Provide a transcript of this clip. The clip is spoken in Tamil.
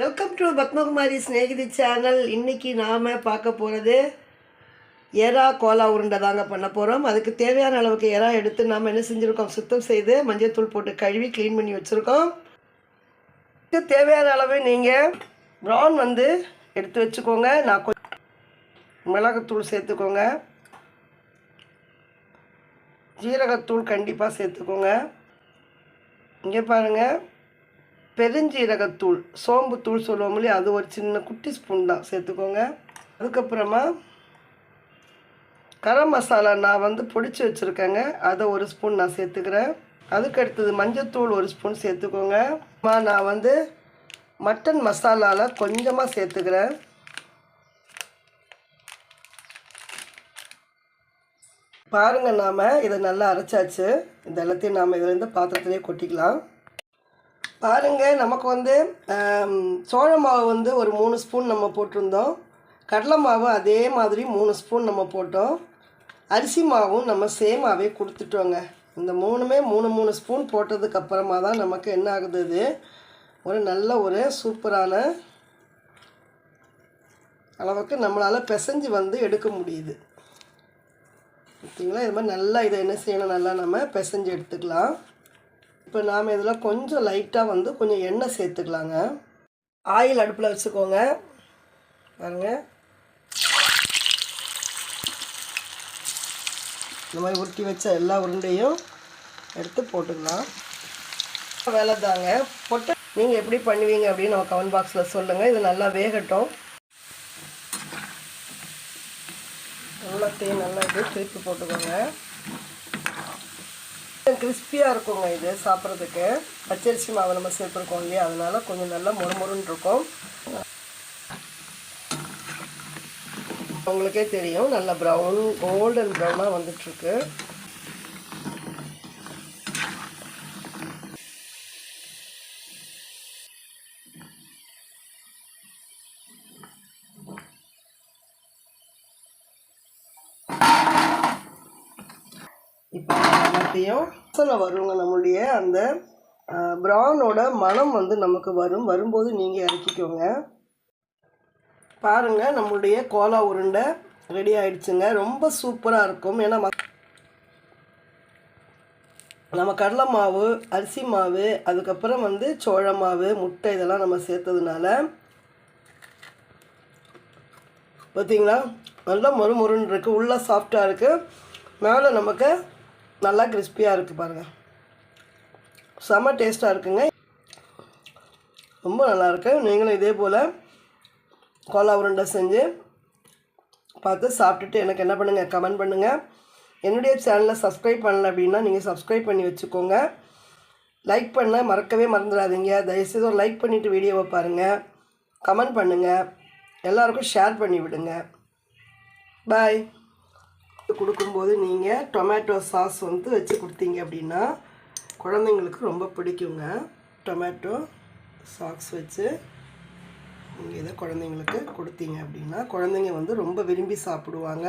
Welcome to Padmakumari Snehithi channel இன்றைக்கி நாம் பார்க்க போகிறது எறா கோலா உருண்டை தாங்க பண்ண போகிறோம் அதுக்கு தேவையான அளவுக்கு எறா எடுத்து நாம் என்ன செஞ்சுருக்கோம்? சுத்தம் செய்து மஞ்சள்தூள் போட்டு கழுவி க்ளீன் பண்ணி வச்சுருக்கோம். இதுக்கு தேவையான அளவு நீங்கள் ப்ரௌன் வந்து எடுத்து வச்சுக்கோங்க. நான் கொஞ்சம் மிளகுத்தூள் சேர்த்துக்கோங்க. ஜீரகத்தூள் கண்டிப்பாக சேர்த்துக்கோங்க. இங்கே பாருங்கள் பெருஞ்சீரகத்தூள் சோம்புத்தூள் சொல்லுவோம் இல்லையா அது ஒரு சின்ன குட்டி ஸ்பூன் தான். சேர்த்துக்கோங்க. அதுக்கப்புறமா கரம் மசாலா நான் வந்து பொடிச்சு வச்சுருக்கேங்க. அதை ஒரு ஸ்பூன் நான் சேர்த்துக்கிறேன். அதுக்கு அடுத்தது மஞ்சத்தூள் ஒரு ஸ்பூன் சேர்த்துக்கோங்க. நான் வந்து மட்டன் மசாலாவில் கொஞ்சமாக சேர்த்துக்கிறேன். பாருங்கள் நாம் இதை நல்லா அரைச்சாச்சு. இது எல்லாத்தையும் நாம் இதுலேருந்து பாத்திரத்துலேயே கொட்டிக்கலாம். பாருங்க நமக்கு வந்து சோழ மாவு வந்து ஒரு மூணு ஸ்பூன் நம்ம போட்டிருந்தோம். கடலை மாவு அதே மாதிரி மூணு ஸ்பூன் நம்ம போட்டோம். அரிசி மாவும் நம்ம சேமாவே கொடுத்துட்டோங்க. இந்த மூணுமே மூணு மூணு ஸ்பூன் போட்டதுக்கு அப்புறமா தான் நமக்கு என்ன ஆகுது இது? ஒரு நல்ல ஒரு சூப்பரான அளவுக்கு நம்மளால் பிசைஞ்சு வந்து எடுக்க முடியுது. ஓகேங்களா இது மாதிரி நல்லா இதை என்ன செய்யணும்? நல்லா நம்ம பிசைஞ்சு எடுத்துக்கலாம். இப்போ நாம் இதில் கொஞ்சம் லைட்டாக வந்து கொஞ்சம் எண்ணெய் சேர்த்துக்கலாங்க. ஆயில் அடுப்பில் வச்சுக்கோங்க. பாருங்க. இந்த மாதிரி உருட்டி வச்ச எல்லா உருண்டையும் எடுத்து போட்டுக்கலாம். வேலை தாங்க. போட்டு நீங்கள் எப்படி பண்ணுவீங்க அப்படின்னு நம்ம கமெண்ட் பாக்ஸில் சொல்லுங்கள் இது நல்லா வேகட்டும். எல்லாத்தையும் நல்லா இது திருப்பி போட்டுக்கோங்க. கிறிஸ்பியாக இருக்குங்க இது சாப்பிட்றதுக்கு. பச்சரிசி மாவு நம்ம சேர்த்துருக்கோம் இல்லையா? அதனால கொஞ்சம் நல்லா மொறுமொறுன்னு இருக்கும். உங்களுக்கே தெரியும் நல்ல ப்ரௌன் கோல்டன் ப்ரௌனாக வந்துட்டுருக்கு. இப்போ எல்லாத்தையும் வாசனை வருங்க நம்மளுடைய அந்த ப்ரானோட மனம் வந்து நமக்கு வரும். வரும்போது நீங்கள் இறக்கிக்கோங்க. பாருங்கள் நம்மளுடைய கோலா உருண்டை ரெடி ஆயிடுச்சுங்க. ரொம்ப சூப்பராக இருக்கும். ஏன்னா மக்- நம்ம கடலை மாவு அரிசி மாவு அதுக்கப்புறம் வந்து சோள மாவு முட்டை இதெல்லாம் நம்ம சேர்த்ததுனால பார்த்தீங்களா நல்லா மொறு மொறுன்னு இருக்குது உள்ளே சாஃப்டாக இருக்குது மேலே நமக்கு நல்லா கிறிஸ்பியாக இருக்குது பாருங்கள் செம்ம டேஸ்ட்டாக இருக்குங்க. ரொம்ப நல்லாயிருக்கு நீங்களும் இதே போல் கோலா உருண்டை செஞ்சு பார்த்து சாப்பிட்டுட்டு எனக்கு என்ன பண்ணுங்கள் கமெண்ட் பண்ணுங்கள் என்னுடைய சேனலை சப்ஸ்கிரைப் பண்ணல அப்படின்னா நீங்கள் சப்ஸ்கிரைப் பண்ணி வச்சுக்கோங்க. லைக் பண்ண மறக்கவே மறந்துடாதீங்க. தயவுசெய்து ஒரு லைக் பண்ணிவிட்டு வீடியோவை பாருங்கள் கமெண்ட் பண்ணுங்கள் எல்லாருக்கும் ஷேர் பண்ணி விடுங்க பாய் கொடுக்கும்போது நீங்கள் டொமேட்டோ சாஸ் வந்து வச்சு கொடுத்தீங்க அப்படின்னா குழந்தைங்களுக்கு ரொம்ப பிடிக்குங்க. டொமேட்டோ சாஸ் வச்சு நீங்கள் இதை குழந்தைங்களுக்கு கொடுத்தீங்க அப்படின்னா குழந்தைங்க வந்து ரொம்ப விரும்பி சாப்பிடுவாங்க.